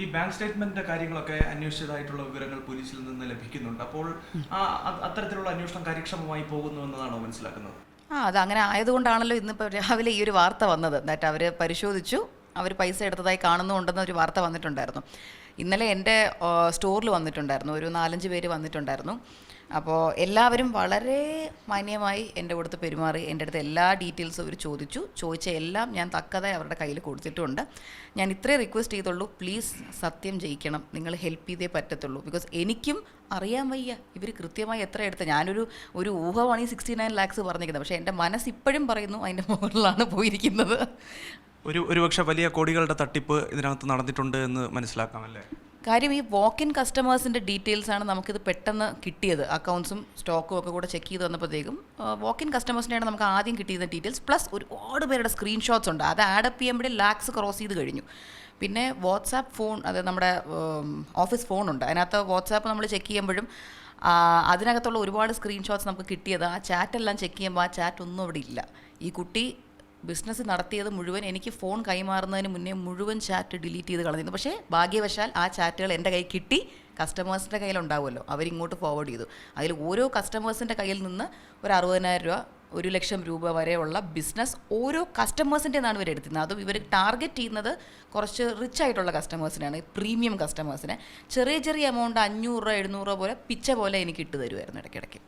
ഈ ബാങ്ക് സ്റ്റേറ്റ്മെന്റിന്റെ കാര്യങ്ങളൊക്കെ അന്വേഷിച്ചതായിട്ടുള്ള വിവരങ്ങൾ പോലീസിൽ നിന്ന് ലഭിക്കുന്നുണ്ട്. അപ്പോൾ അത്തരത്തിലുള്ള അന്വേഷണം കാര്യക്ഷമമായി പോകുന്നു എന്നതാണോ മനസ്സിലാക്കുന്നത്? ആ അത് അങ്ങനെ ആയതുകൊണ്ടാണല്ലോ ഇന്നിപ്പോൾ രാവിലെ ഈ ഒരു വാർത്ത വന്നത്. എന്നിട്ട് അവർ പരിശോധിച്ചു. അവർ പൈസ എടുത്തതായി കാണുന്നുണ്ടെന്ന ഒരു വാർത്ത വന്നിട്ടുണ്ടായിരുന്നു. ഇന്നലെ എന്റെ സ്റ്റോറിൽ വന്നിട്ടുണ്ടായിരുന്നു. ഒരു നാലഞ്ച് പേര് വന്നിട്ടുണ്ടായിരുന്നു. അപ്പോൾ എല്ലാവരും വളരെ മാന്യമായി എന്റെ അടുത്ത് പെരുമാറി എന്റെ അടുത്ത് എല്ലാ ഡീറ്റെയിൽസും അവർ ചോദിച്ചു. ചോദിച്ച എല്ലാം ഞാൻ തക്കതായി അവരുടെ കയ്യിൽ കൊടുത്തിട്ടുണ്ട്. ഞാൻ ഇത്രേ റിക്വസ്റ്റ് ചെയ്തുള്ളൂ പ്ലീസ് സത്യം ജയിക്കണം. നിങ്ങൾ ഹെൽപ്പ് ചെയ്തേ പറ്റത്തുള്ളൂ. ബിക്കോസ് എനിക്കും അറിയാൻ വയ്യ. ഇവർ കൃത്യമായി എത്ര എടുത്ത. ഞാനൊരു ഒരു ഊഹമാണ് ഈ സിക്സ്റ്റി നയൻ ലാക്സ് പറഞ്ഞിരിക്കുന്നത്. പക്ഷേ എന്റെ മനസ്സ് ഇപ്പോഴും പറയുന്നു അതിന്റെ മുകളിലാണ് പോയിരിക്കുന്നത്. ഒരു ഒരുപക്ഷെ വലിയ കോടികളുടെ തട്ടിപ്പ് ഇതിനകത്ത് നടന്നിട്ടുണ്ട് എന്ന് മനസ്സിലാക്കാമല്ലേ? കാര്യം ഈ വാക്ക് ഇൻ കസ്റ്റമേഴ്സിന്റെ ഡീറ്റെയിൽസ് ആണ് നമുക്കിത് പെട്ടെന്ന് കിട്ടിയത്. അക്കൗണ്ട്സും സ്റ്റോക്കും ഒക്കെ കൂടെ ചെക്ക് ചെയ്ത് വന്നപ്പോഴത്തേക്കും വാക്ക് ഇൻ കസ്റ്റമേഴ്സിന്റെയാണ് നമുക്ക് ആദ്യം കിട്ടിയത് ഡീറ്റെയിൽസ് പ്ലസ് ഒരുപാട് പേരുടെ സ്ക്രീൻഷോട്ട്സ് ഉണ്ട്. അത് ആഡപ്പ് ചെയ്യുമ്പോൾ ലാക്സ് ക്രോസ് ചെയ്ത് കഴിഞ്ഞു. പിന്നെ വാട്സാപ്പ് ഫോൺ അത് നമ്മുടെ ഓഫീസ് ഫോണുണ്ട് അതിനകത്ത് വാട്സാപ്പ് നമ്മൾ ചെക്ക് ചെയ്യുമ്പോഴും അതിനകത്തുള്ള ഒരുപാട് സ്ക്രീൻഷോട്ട്സ് നമുക്ക് കിട്ടിയത്. ആ ചാറ്റെല്ലാം ചെക്ക് ചെയ്യുമ്പോൾ ആ ചാറ്റ് ഒന്നും അവിടെ ഇല്ല. ഈ കുട്ടി ബിസിനസ് നടത്തിയത് മുഴുവൻ എനിക്ക് ഫോൺ കൈമാറുന്നതിന് മുന്നേ മുഴുവൻ ചാറ്റ് ഡിലീറ്റ് ചെയ്ത് കളഞ്ഞിരുന്നു. പക്ഷേ ഭാഗ്യവശാൽ ആ ചാറ്റുകൾ എന്റെ കയ്യിൽ കിട്ടി. കസ്റ്റമേഴ്സിന്റെ കയ്യിലുണ്ടാവുമല്ലോ. അവരിങ്ങോട്ട് ഫോർവേഡ് ചെയ്തു. അതിൽ ഓരോ കസ്റ്റമേഴ്സിന്റെ കയ്യിൽ നിന്ന് ഒരു അറുപതിനായിരം രൂപ ഒരു ലക്ഷം രൂപ വരെയുള്ള ബിസിനസ് ഓരോ കസ്റ്റമേഴ്സിന്റെ നിന്നാണ് ഇവർ എടുത്തിരുന്നത്. അതും ഇവർ ടാർഗറ്റ് ചെയ്യുന്നത് കുറച്ച് റിച്ച് ആയിട്ടുള്ള കസ്റ്റമേഴ്സിനാണ് പ്രീമിയം കസ്റ്റമേഴ്സിനെ ചെറിയ ചെറിയ എമൗണ്ട് അഞ്ഞൂറ് രൂപ എഴുന്നൂറ് രൂപ പോലെ പിച്ച പോലെ എനിക്ക് ഇട്ട് തരുമായിരുന്നു ഇടയ്ക്കിടയ്ക്ക്.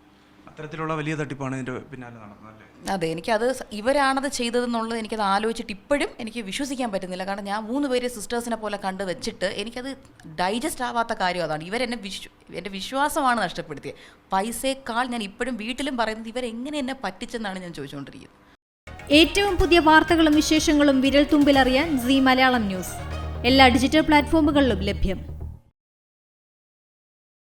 അത്തരത്തിലുള്ള വലിയ തട്ടിപ്പാണ് ഇതിന്റെ പിന്നാലെ നടന്നത് അതെ എനിക്കത് ഇവരാണത് ചെയ്തതെന്നുള്ളത് എനിക്കത് ആലോചിച്ചിട്ട് ഇപ്പോഴും എനിക്ക് വിശ്വസിക്കാൻ പറ്റുന്നില്ല. കാരണം ഞാൻ മൂന്ന് പേര് സിസ്റ്റേഴ്സിനെ പോലെ കണ്ട് വെച്ചിട്ട് എനിക്കത് ഡൈജസ്റ്റ് ആവാത്ത കാര്യം അതാണ്. ഇവരെന്നെ വിശ്വ എന്റെ വിശ്വാസമാണ് നഷ്ടപ്പെടുത്തിയത്. പൈസയേക്കാൾ ഞാൻ ഇപ്പോഴും വീട്ടിലും പറയുന്നത് ഇവരെങ്ങനെ എന്നെ പറ്റിച്ചെന്നാണ് ഞാൻ ചോദിച്ചുകൊണ്ടിരിക്കുന്നത്. ഏറ്റവും പുതിയ വാർത്തകളും വിശേഷങ്ങളും വിരൽ തുമ്പിലറിയാൻ സി മലയാളം ന്യൂസ്. എല്ലാ ഡിജിറ്റൽ പ്ലാറ്റ്ഫോമുകളിലും ലഭ്യം.